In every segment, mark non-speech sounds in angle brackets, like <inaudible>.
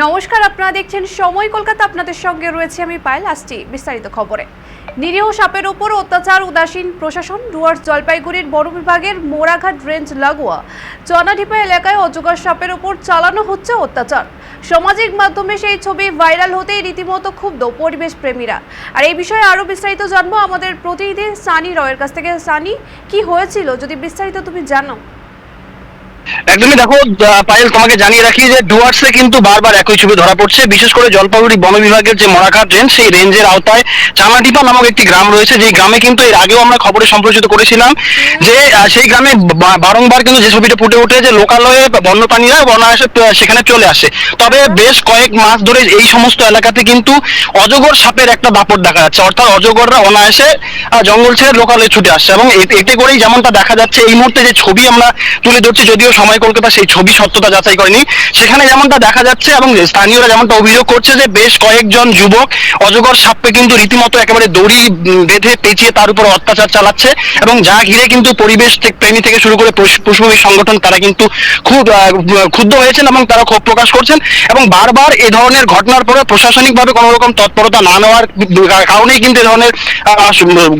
নমস্কার, আপনারা দেখছেন সময় কলকাতা। আপনাদের সঙ্গে রয়েছে আমি পায়েল আসছি বিস্তারিত খবরে। নিরীহ সাপের ওপর অত্যাচার, উদাসীন প্রশাসন, ডুয়ার্স জলপাইগুড়ির বন বিভাগের মোড়াঘাট রেঞ্জ লাগোয়া। চনাডিপা এলাকায় অজগর সাপের ওপর চালানো হচ্ছে অত্যাচার। সামাজিক মাধ্যমে সেই ছবি ভাইরাল হতেই রীতিমতো ক্ষুব্ধ পরিবেশ প্রেমীরা। আর এই বিষয়ে আরও বিস্তারিত জানব আমাদের প্রতিনিধি সানি রয়ের কাছ থেকে। সানি, কি হয়েছিল? যদি বিস্তারিত তুমি জানো। একদমই দেখো পায়েল তোমাকে জানিয়ে রাখি যে ডুয়ার্সে কিন্তু বারবার একই ছবি ধরা পড়ছে। বিশেষ করে জলপাইগুড়ি বন বিভাগের যে মরাঘাট রেঞ্জ সেই রেঞ্জের আওতায় চামাটিপা নামক একটি গ্রাম রয়েছে। যেই গ্রামে কিন্তু এর আগেও আমরা খবরে সম্প্রচারিত করেছিলাম যে সেই গ্রামে বারংবার কিন্তু যে ছবিটা ফুটে ওঠে যে লোকালয়ে বন্যপ্রাণীরা অনায়াসে আহ, সেখানে চলে আসে। তবে বেশ কয়েক মাস ধরে এই সমস্ত এলাকাতে কিন্তু অজগর সাপের একটা দাপট দেখা যাচ্ছে। অর্থাৎ অজগররা অনায়াসে জঙ্গল ছেড়ে লোকালয়ে ছুটে আসছে। এবং এতে করেই যেমনটা দেখা যাচ্ছে এই মুহূর্তে যে ছবি আমরা তুলে ধরছি যদিও সময় কলকাতা সেই ছবি সত্যতা যাচাই করেনি। সেখানে যেমনটা দেখা যাচ্ছে এবং স্থানীয়রা যেমনটা অভিযোগ করছে যে বেশ কয়েকজন যুবক অজগর সাপকে কিন্তু রীতিমতো একেবারে দড়ি বেঁধে পেঁচিয়ে তার উপর অত্যাচার চালাচ্ছে এবং যা ঘিরে কিন্তু পরিবেশ প্রেমী থেকে শুরু করে পশু- সংগঠন তারা কিন্তু খুব ক্ষুব্ধ হয়েছেন এবং তারা ক্ষোভ প্রকাশ করছেন এবং বারবার এ ধরনের ঘটনার পরে প্রশাসনিকভাবে কোনো রকম তৎপরতা না নেওয়ার কারণেই কিন্তু এ ধরনের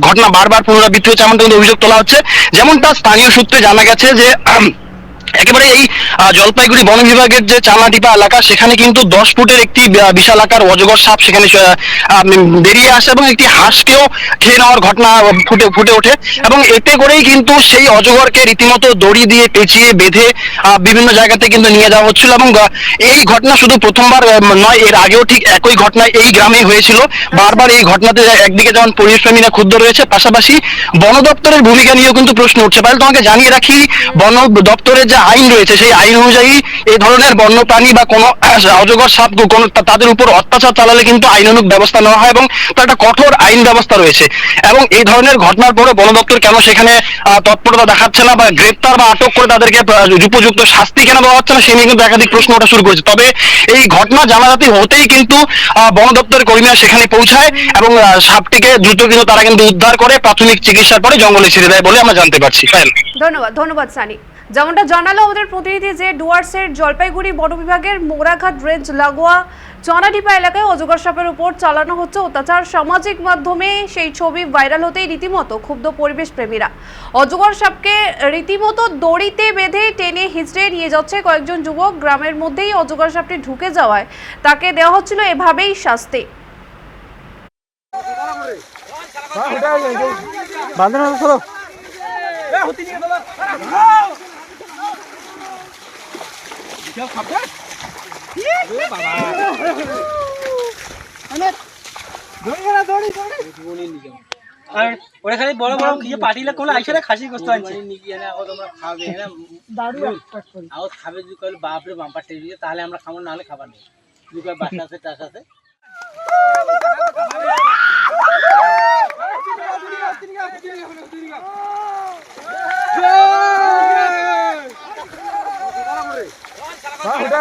ঘটনা বারবার পুনরাবৃত্তি হচ্ছে এমন কিন্তু অভিযোগ তোলা হচ্ছে। যেমনটা স্থানীয় সূত্রে জানা গেছে যে একেবারে এই জলপাইগুড়ি বন বিভাগের যে চালাটিপা এলাকা, সেখানে কিন্তু দশ ফুটের একটি বিশাল আকার অজগর সাপ সেখানে বেরিয়ে আসে এবং একটি হাঁসকেও খেয়ে নেওয়ার ঘটনা ফুটে ফুটে ওঠে। এবং এতে করেই কিন্তু সেই অজগরকে রীতিমতো দড়ি দিয়ে পেঁচিয়ে বেঁধে বিভিন্ন জায়গাতে কিন্তু নিয়ে যাওয়া হচ্ছিল এবং এই ঘটনা শুধু প্রথমবার নয়, এর আগেও ঠিক একই ঘটনা এই গ্রামেই হয়েছিল। বারবার এই ঘটনাতে একদিকে যেমন পরিবেশপ্রেমীরা ক্ষুব্ধ রয়েছে, পাশাপাশি বন দপ্তরের ভূমিকা নিয়েও কিন্তু প্রশ্ন উঠছে। তাহলে তোমাকে জানিয়ে রাখি, বন দপ্তরের যে আইন রয়েছে, সেই আইন অনুযায়ী এই ধরনের বন্যপ্রাণী বা কোনো <clears throat> অজগর সাপ, কোনো তাদের উপর অত্যাচার চালালে কিন্তু আইনানুগ ব্যবস্থা নেওয়া হয় এবং তার একটা কঠোর আইন ব্যবস্থা রয়েছে। এবং এই ধরনের ঘটনার পরে বন দপ্তর কেন সেখানে তৎপরতা দেখাচ্ছে না বা গ্রেপ্তার বা আটক করে তাদেরকে উপযুক্ত শাস্তি কেন দেওয়া হচ্ছে না সে নিয়ে কিন্তু একাধিক প্রশ্ন ওঠা শুরু করেছে। তবে এই ঘটনা জানাজাতি হতেই কিন্তু বন দপ্তরের কর্মীরা সেখানে পৌঁছায় এবং সাপটিকে দ্রুত কিন্তু তারা কিন্তু উদ্ধার করে প্রাথমিক চিকিৎসার পরে জঙ্গলে ছেড়ে দেয় বলে আমরা জানতে পারছি। ধন্যবাদ ধন্যবাদ, সানি। যেমনটা জানালো আমাদের প্রতিনিধি যে ডুয়ার্সের জলপাইগুড়ি বন বিভাগের মোড়াঘাট রেঞ্জ লাগোয়া চনাডিপা এলাকায় অজগর সাপের উপর চালানো হচ্ছে অত্যাচার। সামাজিক মাধ্যমে সেই ছবি ভাইরাল হতেই রীতিমতো ক্ষুব্ধ পরিবেশ প্রেমীরা। অজগর সাপকে রীতিমতো দড়িতে বেঁধে টেনে হিচড়ে নিয়ে যাচ্ছে কয়েকজন যুবক। গ্রামের মধ্যেই অজগর সাপটি ঢুকে যাওয়ায় তাকে দেওয়া হচ্ছিল এভাবেই শাস্তি। চলো আর ওরা খালি বড় বড় ইয়ে পাটিলে কোলে আইসা খাসি গোস্ত আনছে আও খাবে যদি কইলে বাপরে বাম্পার টেরি দিয়ে তাহলে আমরা খাব নাহলে খাবার নেই যদি কয় বাচ্চা আছে টাস আছে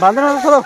বান্ধব চলো।